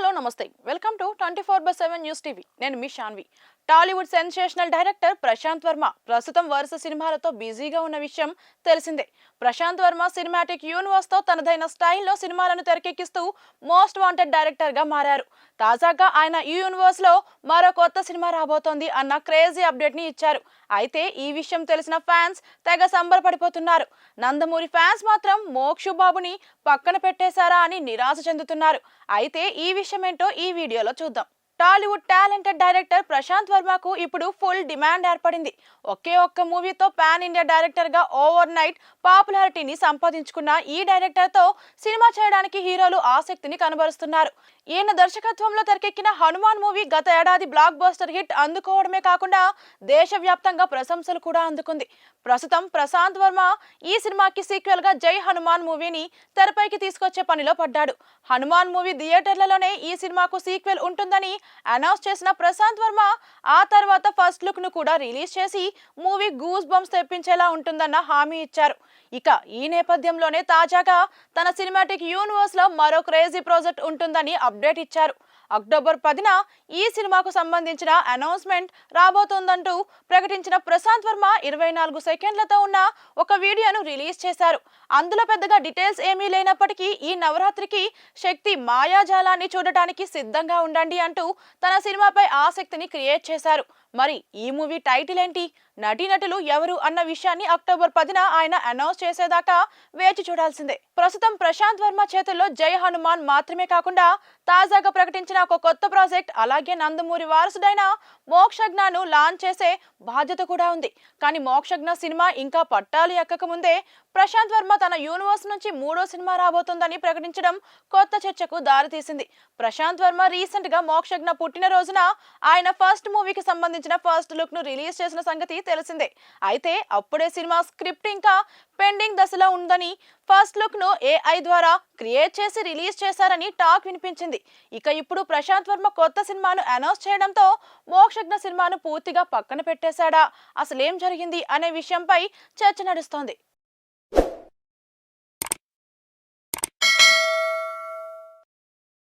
Hello నమస్తే. Welcome to twenty four by seven news TV. నేను మీ Shanvi. Tollywood sensational director Prashanth Varma. ప్రస్తుతం వరుస సినిమాలతో బిజీగా ఉన్న విషయం తెలిసిందే. ప్రశాంత్ వర్మ సినిమాటిక్ యూనివర్స్తో తనదైన స్టైల్లో సినిమాలను తెరకెక్కిస్తూ మోస్ట్ వాంటెడ్ డైరెక్టర్గా మారారు. తాజాగా ఆయన ఈ యూనివర్స్లో మరో కొత్త సినిమా రాబోతోంది అన్న క్రేజీ అప్డేట్ని ఇచ్చారు. అయితే ఈ విషయం తెలిసిన ఫ్యాన్స్ తెగ సంబరపడిపోతున్నారు. నందమూరి ఫ్యాన్స్ మాత్రం మోక్షు బాబుని పక్కన పెట్టేశారా అని నిరాశ చెందుతున్నారు. అయితే ఈ విషయం ఏంటో ఈ వీడియోలో చూద్దాం. టాలీవుడ్ టాలెంటెడ్ డైరెక్టర్ ప్రశాంత్ వర్మకు ఇప్పుడు ఫుల్ డిమాండ్ ఏర్పడింది. ఒకే ఒక్క మూవీతో పాన్ ఇండియా డైరెక్టర్గా ఓవర్ నైట్ పాపులారిటీని సంపాదించుకున్న ఈ డైరెక్టర్తో సినిమా చేయడానికి హీరోలు ఆసక్తిని కనబరుస్తున్నారు. ఈయన దర్శకత్వంలో తెరకెక్కిన హనుమాన్ మూవీ గత ఏడాది బ్లాక్ బస్టర్ హిట్ అందుకోవడమే కాకుండా దేశవ్యాప్తంగా ప్రశంసలు కూడా అందుకుంది. ప్రస్తుతం ప్రశాంత్ వర్మ ఈ సినిమాకి సీక్వెల్గా జై హనుమాన్ మూవీని తెరపైకి తీసుకొచ్చే పనిలో పడ్డాడు. హనుమాన్ మూవీ థియేటర్లలోనే ఈ సినిమాకు సీక్వెల్ ఉంటుందని అనౌన్స్ చేసిన ప్రశాంత్ వర్మ ఆ తర్వాత ఫస్ట్ లుక్ను కూడా రిలీజ్ చేసి మూవీ గూస్ బంప్స్ తెప్పించేలా ఉంటుందన్న హామీ ఇచ్చారు. ఇక ఈ నేపథ్యంలోనే తాజాగా తన సినిమాటిక్ యూనివర్స్లో మరో క్రేజీ ప్రాజెక్ట్ ఉంటుందని అప్డేట్ ఇచ్చారు. అక్టోబర్ పదిన ఈ సినిమాకు సంబంధించిన అనౌన్స్మెంట్ రాబోతోందంటూ ప్రకటించిన ప్రశాంత్ వర్మ ఇరవై నాలుగు సెకండ్లతో ఉన్న ఒక వీడియోను రిలీజ్ చేశారు. అందులో పెద్దగా డీటెయిల్స్ ఏమీ లేనప్పటికీ ఈ నవరాత్రికి శక్తి మాయాజాలాన్ని చూడటానికి సిద్ధంగా ఉండండి అంటూ తన సినిమాపై ఆసక్తిని క్రియేట్ చేశారు. మరి ఈ మూవీ టైటిల్ ఏంటి? నటీనటులు ఎవరు అన్న విషయాన్ని అక్టోబర్ పదిన ఆయన అనౌన్స్ చేసేదాకా వేచి చూడాల్సిందే. ప్రస్తుతం ప్రశాంత్ వర్మ చేతుల్లో జై హనుమాన్ మాత్రమే కాకుండా తాజాగా ప్రకటించిన ఒక కొత్త ప్రాజెక్ట్ అలాగే నందమూరి వారసుడైన మోక్షజ్ఞను లాంచ్ చేసే బాధ్యత కూడా ఉంది. కానీ మోక్షజ్ఞ సినిమా ఇంకా పట్టాలు ఎక్కక ముందే ప్రశాంత్ వర్మ తన యూనివర్స్ నుంచి మూడో సినిమా రాబోతోందని ప్రకటించడం కొత్త చర్చకు దారితీసింది. ప్రశాంత్ వర్మ రీసెంట్గా మోక్షజ్ఞ పుట్టినరోజున ఆయన ఫస్ట్ మూవీకి సంబంధించిన ఫస్ట్ లుక్ను రిలీజ్ చేసిన సంగతి తెలిసిందే. అయితే అప్పుడే సినిమా స్క్రిప్ట్ ఇంకా పెండింగ్ దశలో ఉందని ఫస్ట్ లుక్ను ఏఐ ద్వారా క్రియేట్ చేసి రిలీజ్ చేశారని టాక్ వినిపించింది. ఇక ఇప్పుడు ప్రశాంత్ వర్మ కొత్త సినిమాను అనౌన్స్ చేయడంతో మోక్షజ్ఞ సినిమాను పూర్తిగా పక్కన పెట్టేశాడా? అసలేం జరిగింది? అనే విషయంపై చర్చ నడుస్తోంది.